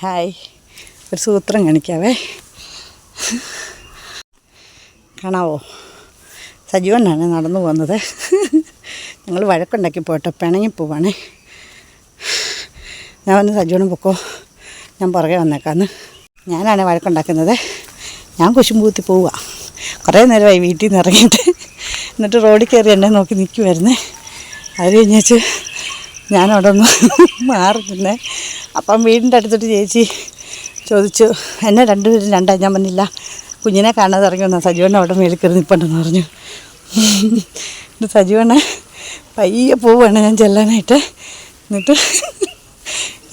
Hi. ഒരു സൂത്രം കാണിക്കാവേ. കാണാവോ? സജീവനാണ് നടന്നു പോകുന്നത്. ഞങ്ങൾ വഴക്കുണ്ടാക്കി പോട്ടെ. പിണങ്ങി പോവാണേ. ഞാൻ വന്ന് സജീവനം പൊക്കോ. ഞാൻ പുറകെ വന്നേക്കാന്ന്. ഞാനാണ് വഴക്കുണ്ടാക്കുന്നത്. ഞാൻ കുശുമ്പൂത്തി പോവുക കുറേ നേരമായി വീട്ടിൽ നിന്ന് ഇറങ്ങിയിട്ട് എന്നിട്ട് റോഡിൽ കയറി എന്നെ നോക്കി നിൽക്കുമായിരുന്നേ അത് കഴിഞ്ഞേച്ച് ഞാനവിടെ ഒന്ന് മാറി അപ്പം വീടിന്റെ അടുത്തിട്ട് ചേച്ചി ചോദിച്ചു എന്നെ രണ്ടുപേരും രണ്ടായി ഞാൻ വന്നില്ല. കുഞ്ഞിനെ കാണാതെ ഇറങ്ങി വന്ന സജീവണ്ണ അവിടെ മേളിൽ കയറി നിൽപ്പുണ്ടെന്ന് പറഞ്ഞു. എന്നിട്ട് സജീവണ്ണ പയ്യെ പോവാണ് ഞാൻ ചെല്ലാനായിട്ട്. എന്നിട്ട്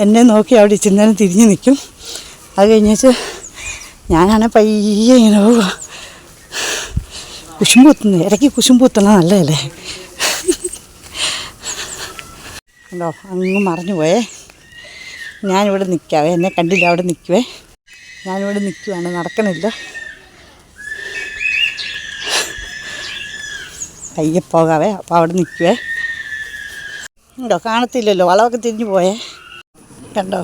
എന്നെ നോക്കി അവിടെ ചിന്തനം തിരിഞ്ഞു നിൽക്കും. അത് കഴിഞ്ഞേച്ച് ഞാനാണെ പയ്യെ ഇങ്ങനെ പോവുക കുശുമ്പൂത്തുന്നത് ഇടയ്ക്ക് കുശുമ്പൂത്തണ നല്ലതല്ലേ? ഉണ്ടോ? അങ്ങ് മറിഞ്ഞു പോയേ. ഞാനിവിടെ നിൽക്കാവേ എന്നെ കണ്ടില്ല അവിടെ നിൽക്കുവേ ഞാനിവിടെ നിൽക്കുവാണ് നടക്കണില്ല. പയ്യെ പോകാവേ. അപ്പോൾ അവിടെ നിൽക്കുവേ ഉണ്ടോ? കാണത്തില്ലല്ലോ. വളമൊക്കെ തിരിഞ്ഞു പോയേ. കണ്ടോ?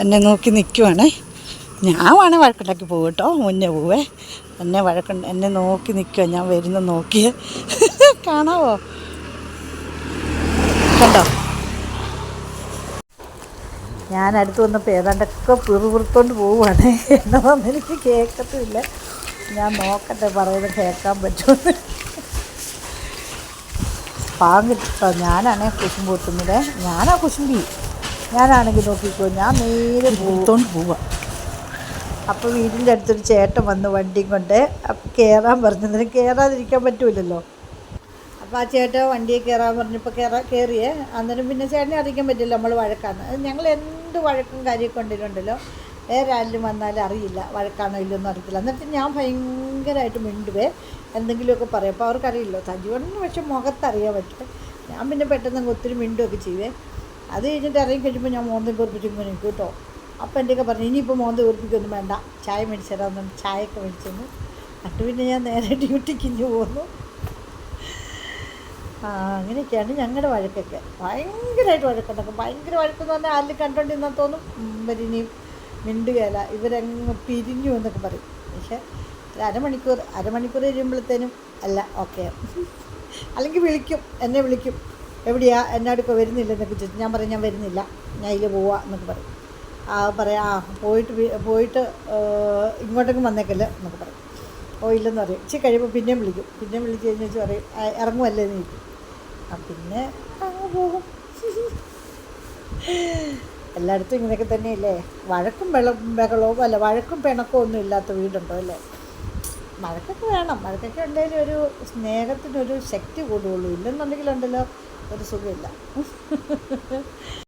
എന്നെ നോക്കി നിൽക്കുവാണേ ഞാൻ വേണേ വഴക്കുണ്ടാക്കി പോകും കേട്ടോ. മുന്നേ പോവേ എന്നെ വഴക്കുണ്ട് എന്നെ നോക്കി നിൽക്കുക ഞാൻ വരുന്ന നോക്കിയേ. കാണാവോ? കണ്ടോ? ഞാൻ അടുത്ത് വന്നപ്പോൾ ഏതാണ്ടൊക്കെ പിറുപിറുത്തോണ്ട് പോവുകയാണ്. എന്നതൊന്നും എനിക്ക് കേൾക്കത്തുമില്ല ഞാൻ നോക്കട്ടെ പറയുന്നത് കേൾക്കാൻ പറ്റുമെന്ന് പാങ്ങിട്ടോ ഞാനാണേ കുശുമ്പ് കുത്തുന്നത് ഞാനാ കുശുമ്പി. ഞാനാണെങ്കിൽ നോക്കിക്കോ ഞാൻ നേരെ പൂത്തോണ്ട് പോവാം. അപ്പോൾ വീടിന്റെ അടുത്തൊരു ചേട്ടൻ വന്ന് വണ്ടിയും കൊണ്ട് അപ്പോൾ കയറാൻ പറഞ്ഞതിന് കയറാതിരിക്കാൻ പറ്റൂലല്ലോ? അപ്പോൾ ആ ചേട്ടൻ വണ്ടിയെ കയറാൻ പറഞ്ഞപ്പോൾ കയറാ കയറിയേ അന്നേരം പിന്നെ ചേട്ടനെ അറിയിക്കാൻ പറ്റില്ല നമ്മൾ വഴക്കാണ്. അത് ഞങ്ങൾ എന്ത് വഴക്കും കാര്യമൊക്കെ ഉണ്ടല്ലോ വേറെ ആരെങ്കിലും വന്നാലും അറിയില്ല വഴക്കാണോ ഇല്ലെന്നും അറിയത്തില്ല. എന്നിട്ട് ഞാൻ ഭയങ്കരമായിട്ട് മിണ്ടുവേ. എന്തെങ്കിലുമൊക്കെ പറയും. അപ്പോൾ അവർക്കറിയില്ലോ സജീവന് പക്ഷെ മുഖത്തറിയാൻ പറ്റും ഞാൻ പിന്നെ പെട്ടെന്ന് ഒത്തിരി മിണ്ടുമൊക്കെ ചെയ്യുവേ അത് കഴിഞ്ഞിട്ട് ഇറങ്ങി കഴിയുമ്പോൾ ഞാൻ മോന്തം കുറിപ്പിച്ചിങ്ങനെ നിൽക്കും കേട്ടോ. അപ്പം എന്റെയൊക്കെ പറഞ്ഞു ഇനിയിപ്പോൾ മോന്തം കുറിപ്പിക്കൊന്നും വേണ്ട. ചായ മേടിച്ചു തരാമെന്നു ചായയൊക്കെ മേടിച്ചു എന്നിട്ട് പിന്നെ ഞാൻ നേരെ ഡ്യൂട്ടിക്ക് ഇഞ്ഞു പോന്നു. അങ്ങനെയൊക്കെയാണ് ഞങ്ങളുടെ വഴക്കൊക്കെ. ഭയങ്കരമായിട്ട് വഴക്കുണ്ടാക്കും. ഭയങ്കര വഴക്കെന്ന് പറഞ്ഞാൽ ആരിൽ കണ്ടോണ്ടിരുന്നാൽ തോന്നും. ഇവരിനിയും മിണ്ടുകയില്ല ഇവരങ്ങ് പിരിഞ്ഞു എന്നൊക്കെ പറയും. പക്ഷേ അരമണിക്കൂർ അരമണിക്കൂർ കഴിയുമ്പോഴത്തേനും അല്ല ഓക്കെ. അല്ലെങ്കിൽ വിളിക്കും എന്നെ വിളിക്കും. എവിടെയാ? എന്നെ അടുക്ക വരുന്നില്ല എന്നൊക്കെ ചോദിച്ചു ഞാൻ പറയും ഞാൻ വരുന്നില്ല. ഞാൻ ഇതിൽ പോവാ എന്നൊക്കെ പറയും. ആ പറയാം ആ പോയിട്ട് പോയിട്ട് ഇങ്ങോട്ടേക്കും വന്നേക്കല്ലേ എന്നൊക്കെ പറയും. ഓ ഇല്ലെന്ന് പറയും. ഇച്ചിരി കഴിയുമ്പോൾ പിന്നെ വിളിക്കും. പിന്നെ വിളിച്ച് കഴിഞ്ഞ് വെച്ച് പറയും ഇറങ്ങുമല്ലേ നീ? ആ പിന്നെ അങ്ങ് പോകും. എല്ലായിടത്തും ഇങ്ങനെയൊക്കെ തന്നെയല്ലേ? വഴക്കും വെള്ളം ബഹളവും അല്ല വഴക്കും പിണക്കവും ഒന്നും ഇല്ലാത്ത വീടുണ്ടോ അല്ലേ? മഴക്കൊക്കെ വേണം. മഴക്കൊക്കെ ഉണ്ടെങ്കിൽ ഒരു സ്നേഹത്തിനൊരു ശക്തി കൂടുകയുള്ളൂ. ഇല്ലെന്നുണ്ടെങ്കിലുണ്ടല്ലോ ഒരു സുഖമില്ല.